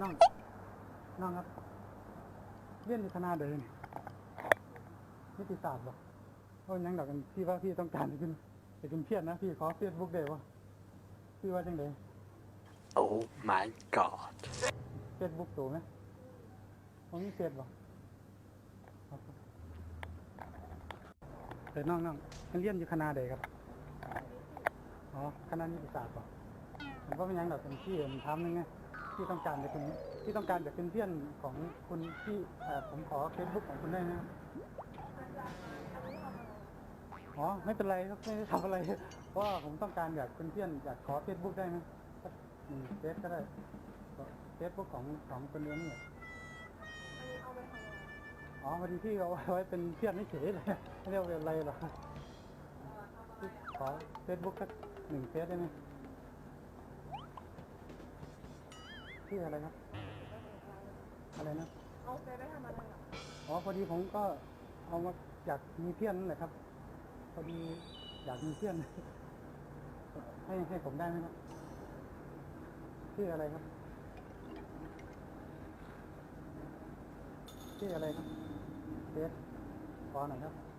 น้องน้องครับเรียนอยู่คณะเดินนิติศาสตร์บ่เพราะยังดอกกันพี่ว่าพี่ต้องการจะขึ้นจะขึ้นเพียรนะพี่ขอเฟซบุ๊กได้ปะพี่ว่าจังได Oh my god. เฟซบุ๊กตัวไหมผมมีเฟซบ่ครับแต่น้องน้องมันเรียนอยู่คณะใดครับอ๋อคณะนิติศาสตร์ป่ะผมก็เป็นหยังดอกเป็นพี่ผมทำนึงไง ที่ต้องการจะเป็นที่ต้องการจะเป็นเพื่อนของคุณที่ผมขอเฟซบุ๊กของคุณได้ไหมครับอ๋อไม่เป็นไรครับไม่ได้ทำอะไรเพราะว่าผมต้องการอยากเป็นเพื่อนอยากขอเฟซบุ๊กได้ไหมเฟซก็ได้เฟซบุ๊กของของคนเลี้ยงเนี่ยอ๋อพอดีพี่เอาไว้เป็นเพื่อนไม่เฉยเลยไม่เรียกว่าเป็นอะไรหรอกเอ่อทำอะไรขอเฟซบุ๊กสักหนึ่งเฟซได้ไหม ชื่ออะไรครับอะไรนะเอาไปไปทำอะไรเหรออ๋อพอดีผมก็เอามาอยากมีเพื่อนนั่นแหละครับ พอดีอยากมีเพื่อนให้ให้ผมได้ไหมครับชื่ออะไรครับชื่ออะไรครับเฟซขอหน่อยครับ